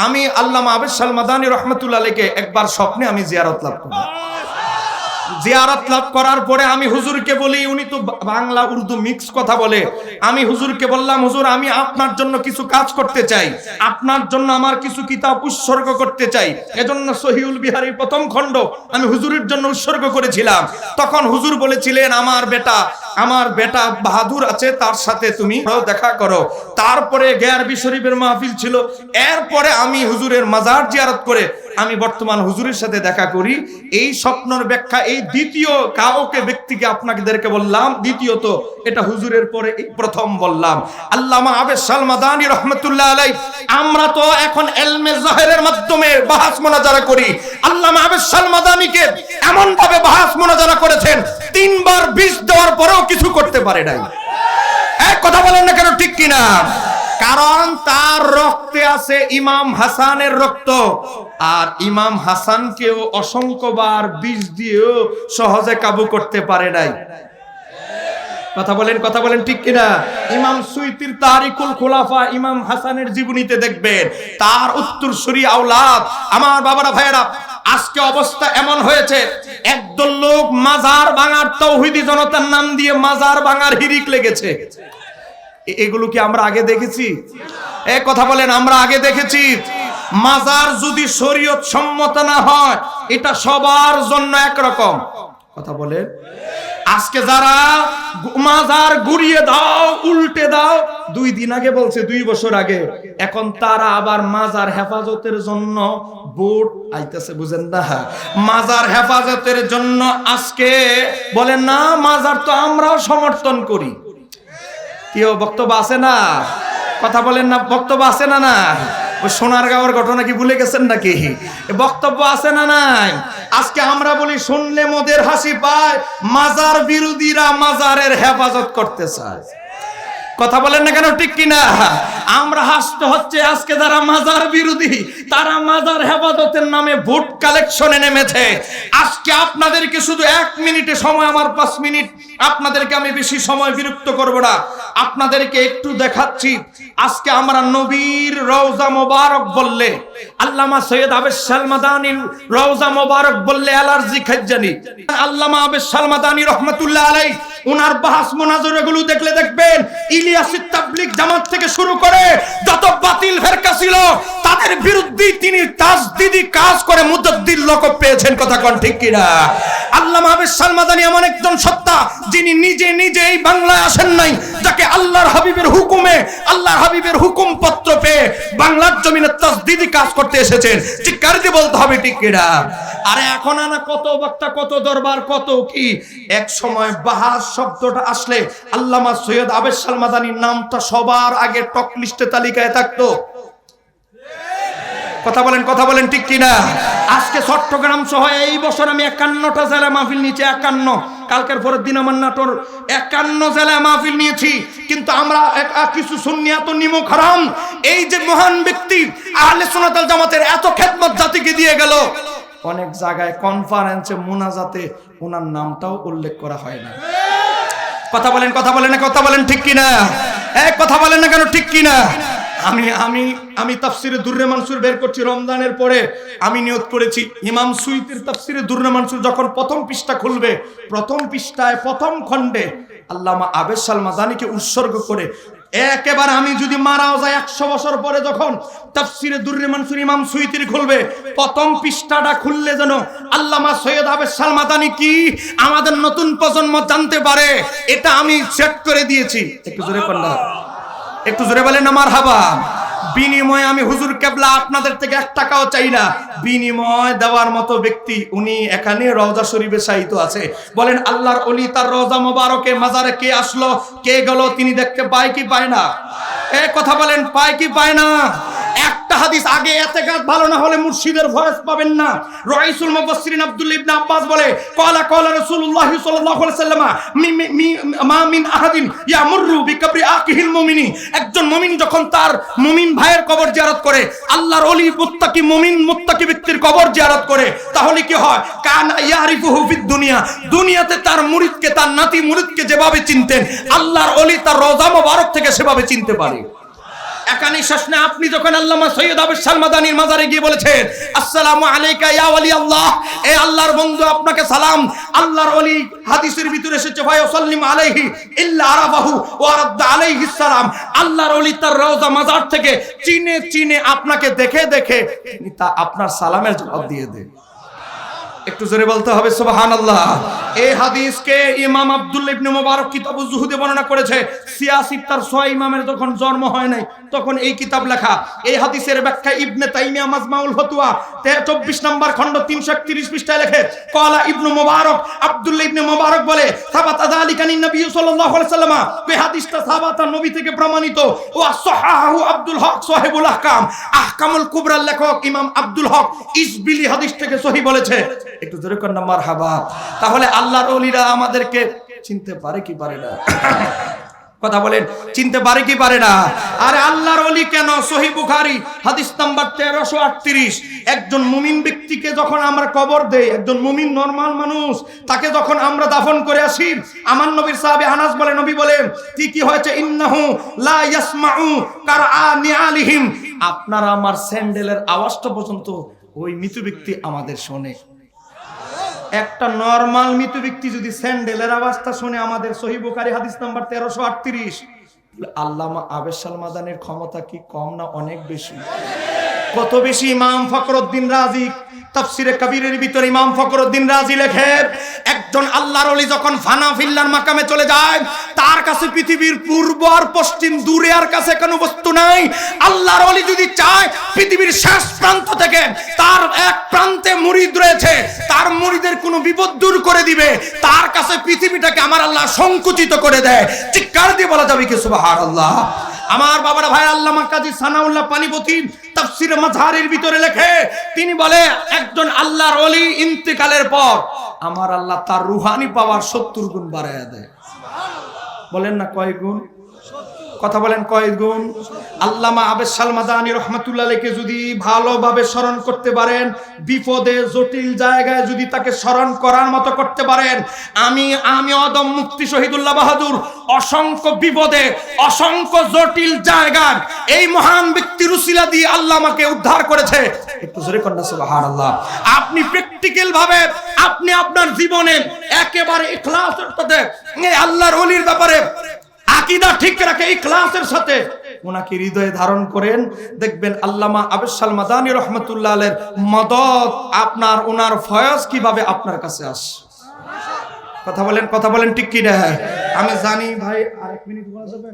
আমি আল্লামা আবেদ সাল রহমতুল্লাহকে একবার স্বপ্নে আমি জিয়ারত লাভ করি জিয়ারত লাভ করার পরে আমি হুজুরকে বলি, উনি তো বাংলা উর্দু মিক্স কথা বলে। আমি হুজুরকে বললাম, হুজুর, আমি আপনার জন্য কিছু কাজ করতে চাই। আপনার জন্য আমার কিছু কিতাব উৎসর্গ করতে চাই। এজন্য সহিউল বিহারীর প্রথম খণ্ড আমি হুজুরের জন্য উৎসর্গ করেছিলাম। তখন হুজুর বলেছিলেন, আমার বেটা আমার বেটা বাহাদুর আছে, তার সাথে তুমি দেখা করো। তারপরে গেয়ারবি শরীফের মাহফিল ছিল। এরপরে আমি হুজুরের মাজার জিয়ারত করে আমি বর্তমান হুজুরের সাথে দেখা করি। এই স্বপ্নের ব্যাখ্যা, এই দ্বিতীয় কাউকে ব্যক্তিকে আপনাদেরকে বললাম, দ্বিতীয়ত এটা হুজুরের পরে এই প্রথম বললাম। আল্লামা আবেদ সালমাদানি রহমতুল্লাহ আলাই আমরা তো এখন এলমে জাহেরের মাধ্যমে বাহাস মোনাজারা করি। আল্লামা আবেদ সালমাদানিকে এমন ভাবে বাহাস মোনাজারা করেছেন, তিনবার বিষ দেওয়ার পরেও কিছু করতে পারে নাই। এক কথা বলেন না কেন, ঠিক কিনা? কারণ তার রক্তে আছে ইমাম হাসানের রক্ত। আর ইমাম হাসানকেও অসংখ্যবার বিষ দিয়েও সহজে কাবু করতে পারে নাই। কথা বলেন কথা বলেন ঠিক কিনা? ইমাম সুইতির তারিকুল খোলাফা ইমাম হাসানের জীবনীতে দেখবেন, তার উত্তরসূরি আওলাদ। আমার বাবারা, ভাইয়েরা, আজকে অবস্থা এমন হয়েছে, একদল লোক মাজার ভাঙার তৌহিদি জনতার নাম দিয়ে মাজার ভাঙার হিরিক লেগেছে। এগুলো কি আমরা আগে দেখেছি? এ কথা বলেন, আমরা আগে দেখেছি। মাজার যদি শরীয়ত সম্মত না হয়, এটা সবার জন্য একরকম। কথা বলেন। আজকে যারা মাজার গুড়িয়ে দাও, উল্টে দাও, দুই দিন আগে বলছে, দুই বছর আগে। এখন তারা আবার মাজার হেফাজতের জন্য বোর্ড আইতেছে, বুঝেন না? মাজার হেফাজতের জন্য আজকে বলেন না, মাজার তো আমরাও সমর্থন করি। কেউ বক্তব্য আছে না? কথা বলেন না, বক্তব্য আছে না না? ওই সোনার গাওয়ার ঘটনা কি ভুলে গেছেন নাকি? বক্তব্য আছে না নাই? আজকে আমরা বলি, শুনলে মোদের হাসি পায়, মাজার বিরোধীরা মাজারের হেফাজত করতে চায়। কথা বলেন না কেন, ঠিক কিনা? আমরা হাসতে হচ্ছে আজকে যারা মাজার বিরোধী, তারা মাজার হেফাজতের নামে ভোট কালেকশনে নেমেছে। আজকে আপনাদেরকে শুধু এক মিনিটে সময়, আমার পাঁচ মিনিট। আপনাদেরকে আমি বেশি সময় বিরক্ত করব না। আপনাদেরকে একটু দেখাচ্ছি, আজকে আমরা নবীর রওজা মোবারক বললে, আল্লামা সৈয়দ আবেদ সালমাদানির রওজা মোবারক বললে, অ্যালার্জি খাজ্জানি। আল্লামা আবেদ সালমাদানি রহমতুল্লাহ আলাই উনার বাহাস মোনাজরাগুলো দেখলে দেখবেন। ইলিয়াস তাবলিগ জামাত থেকে শুরু করে যত বাতিল ফেরকা ছিল, তাদের বিরুদ্ধে তিনি তাজদিদি কাজ করে মুদ্দির লকব পেয়েছেন, কথা কোন ঠিক কিনা? আল্লামা আবেদ সালমাদানি এমন একজন সত্তা, যিনি নিজে নিজে এই বাংলায় আসেন নাই, যাকে আল্লাহর হাবিবের হুকুমে, আল্লাহর হাবিবের হুকুম পত্র পেয়ে বাংলার জমিনে তাজদিদি কাজ করতে এসেছেন। চিৎকার দিয়ে বলতে হবে ঠিক কিনা? আরে এখন আনা কত বক্তা, কত দরবার, কত কি? এক সময় বাহাস শব্দটা আসলে আল্লামা সৈয়দ আবেদ সালমাদানির নামটা সবার আগে টক লিস্টে তালিকায় থাকতো। কথা বলেন কথা বলেন ঠিক কিনা? আজকে চট্টগ্রাম সহ এই বছর আমি একান্নটা জেলা মাহফিল নিয়েছি, একান্ন। কালকের পরের দিন আমার নাটোর একান্ন জেলায় মাহফিল নিয়েছি। কিন্তু আমরা কিছু সুন্নিয়াত নিমুখ হারাম। এই যে মহান ব্যক্তি আহলে সোনাতাল জামাতের এত খেদমত জাতিকে দিয়ে গেল। অনেক জায়গায় কনফারেন্সে মোনাজাতে ওনার নামটাও উল্লেখ করা হয় না। কথা বলেন কথা বলেন না, কথা বলেন ঠিক কিনা? এক কথা বলেন না কেন ঠিক কিনা? আমি আমি আমি তাফসিরে দুর্রে মানসুর বের করছি রমজানের পরে। আমি নিয়ত করেছি ইমাম সুইতের তাফসিরে দুর্রে মানসুর যখন প্রথম পৃষ্ঠা খুলবে, প্রথম পৃষ্ঠায় প্রথম খণ্ডে আল্লামা আবেদ সালমাজানিকে উৎসর্গ করে একেবারে আমি যদি মারাও যাই একশো বছর পরে যখন তাফসিরে দুর্রে মানসুর ইমাম সুইতির খুলবে, প্রথম পৃষ্ঠাটা খুললে যেন আল্লামা সৈয়দ আবেদ সালমাদানি কি আমাদের নতুন প্রজন্ম জানতে পারে, এটা আমি চেক করে দিয়েছি। একটু জোরে করলাম একটু জোরে বলেন আমার হাবা বিনিময়ে আমি হুজুর কেবলা আপনাদের থেকে এক টাকাও চাই না। বিনিময় দেওয়ার মতো ব্যক্তি উনি এখানে রওজা শরীফে সাহিত্য আছে। বলেন, আল্লাহর অলি তার রওজা মোবারকে মাজারে কে আসলো? কে গেল? তিনি দেখতে পায় কি পায় না? এ কথা বলেন, পায় কি পায় না? একটা হাদিস আগে এতে কাজ ভালো না হলে মুর্শিদের ভয়েস পাবেন না। মুফাসসিরিন আব্দুল ইবনে আব্বাস বলে ক্বালা ক্বালা রাসূলুল্লাহ সাল্লাল্লাহু আলাইহি মি- মিন আহাদিন ইয়ামুরু বিকবরি আকিহিল মুমিনি একজন মুমিন যখন তার মুমিন ভাইয়ের কবর জিয়ারত করে, আল্লাহর ওলি মুত্তাকি মুমিন মুত্তাকি ব্যক্তির কবর জিয়ারত করে, তাহলে কি হয়? কান ইয়ারিফুহু ফিদ দুনিয়া। দুনিয়াতে তার মুরিদকে, তার নাতি মুরিদকে যেভাবে চিনতেন, আল্লাহর ওলি তার রওজা মোবারক থেকে সেভাবে চিনতে পারে। একানি আপনি যখন আল্লামা সৈয়দ আবিসাল মাদানির মাজারে গিয়ে বলেছেন, আসসালামু আলাইকা ইয়া ওয়ালি আল্লাহ, এ আল্লাহর বন্ধু, আপনাকে সালাম। আল্লাহর ওলি হাদিসের ভিতরে এসেছে ভাই সাল্লিম আলাইহি ইল্লা ওয়া রাদ্দা আলাইহি সালাম। আল্লাহর ওলি তার রওজা মাজার থেকে চিনে চিনে আপনাকে দেখে দেখে তিনি তা আপনার সালামের জবাব দিয়ে দেন। একটু জোরে বলতে হবে, সুবহানাল্লাহ। এই হাদিসকে ইমাম আব্দুল্লাহ ইবনে মুবারক কিতাবুজ জুহুদে বর্ণনা করেছে। সিয়াসিত তার ছয় ইমামের যখন জন্ম হয় নাই, তখন এই কিতাব লেখা। এই হাদিসের ব্যাখ্যা ইবনে তাইমিয়া মাজমাউল ফতুয়া। 24 নম্বর খণ্ড 331 পৃষ্ঠায় লেখে, ক্বালা ইবনু মুবারক আব্দুল্লাহ ইবনে মুবারক বলে, সাবাতা যালিকা নিন নবী সাল্লাল্লাহু আলাইহি সাল্লাম এই হাদিসটা সাবাতা নবী থেকে প্রমাণিত। ও সাহাহু আব্দুল হক সাহেবুল আহকাম। আহকামুল কুবরার লেখক ইমাম আব্দুল হক ইসবিলি হাদিস থেকে সহি বলেছে। একটু জোরে কর না, মারহাবা। তাহলে আল্লাহর অলিরা আমাদেরকে চিনতে পারে কি পারে না? কথা বলেন, চিনতে পারে কি পারে না? আরে আল্লাহর অলি কেন? সহি বুখারি, হাদিস নাম্বার তেরোশো আটত্রিশ। একজন মুমিন ব্যক্তিকে যখন আমরা কবর দেই, একজন মুমিন নর্মাল মানুষ, তাকে যখন আমরা দাফন করে আসি, আমার নবীর সাহাবে আনাস বলে, নবী বলেন কি কি হয়েছে? ইন্নাহু লা ইয়াসমাউ কারআনি আলিহিম। আপনারা আমার স্যান্ডেলের আওয়াজটা পর্যন্ত ওই মৃত ব্যক্তি আমাদের শোনে। একটা নরমাল মৃত ব্যক্তি যদি স্যান্ডেলের আওয়াজটা শুনে আমাদের সহি বুখারী হাদিস নাম্বার তেরোশো আটত্রিশ। আল্লামা আবেশাল মাদানের ক্ষমতা কি কম না অনেক বেশি? কত বেশি ইমাম ফখরুদ্দিন রাজি? তাফসিরে কবিরের ভিতরে ইমাম ফখরুদ্দিন রাজি লেখে, একজন আল্লাহর অলি যখন ফানা ফিল্লার মাকামে চলে যায়, তার কাছে পৃথিবীর পূর্ব আর পশ্চিম দূরে আর কাছে কোনো বস্তু নাই। আল্লাহর অলি যদি চায়, পৃথিবীর শেষ প্রান্ত থেকে তার এক প্রান্তে মুরিদ রয়েছে, তার মুরিদের কোনো বিপদ দূর করে দিবে। তার কাছে পৃথিবীটাকে আমার আল্লাহ সংকুচিত করে দেয়। চিৎকার দিয়ে বলা যাবে কি, সুবহানাল্লাহ? আমার বাবারা ভাই আল্লামা কাজী সানাউল্লাহ পানিপতি তাফসিরে মাঝহারের ভিতরে লেখে, তিনি বলে, একজন আল্লাহর ওলি ইন্তেকালের পর আমার আল্লাহ তার রুহানি পাওয়ার সত্তর গুণ বাড়াইয়া দেয়। বলেন না কয় গুণ? কথা বলেন কয় গুণ। আল্লামা আবেদ সালমাদানি রহমতুল্লাহকে যদি ভালোভাবে স্মরণ করতে পারেন, বিপদে, জটিল জায়গায় যদি তাকে স্মরণ করার মতো করতে পারেন, আমি আমি অদম মুক্তি শহীদুল্লাহ বাহাদুর, অসংখ্য বিপদে, অসংখ্য জটিল জায়গার এই মহান ব্যক্তি রুসিলা দিয়ে আল্লাহ আমাকে উদ্ধার করেছে। আপনি প্র্যাকটিক্যাল ভাবে আপনি আপনার জীবনে একেবারে এই আল্লাহর ওলির ব্যাপারে আকিদা ঠিক রাখে এই ক্লাসের সাথে। ওনাকে হৃদয়ে ধারণ করেন। দেখবেন আল্লামা আবেশাল মাদানী রহমতুল্লাহ আলের মদত আপনার, ওনার ফয়স কীভাবে আপনার কাছে আস। কথা বলেন কথা বলেন ঠিক কি না আমি জানি ভাই, আরেক মিনিট বলা যাবে?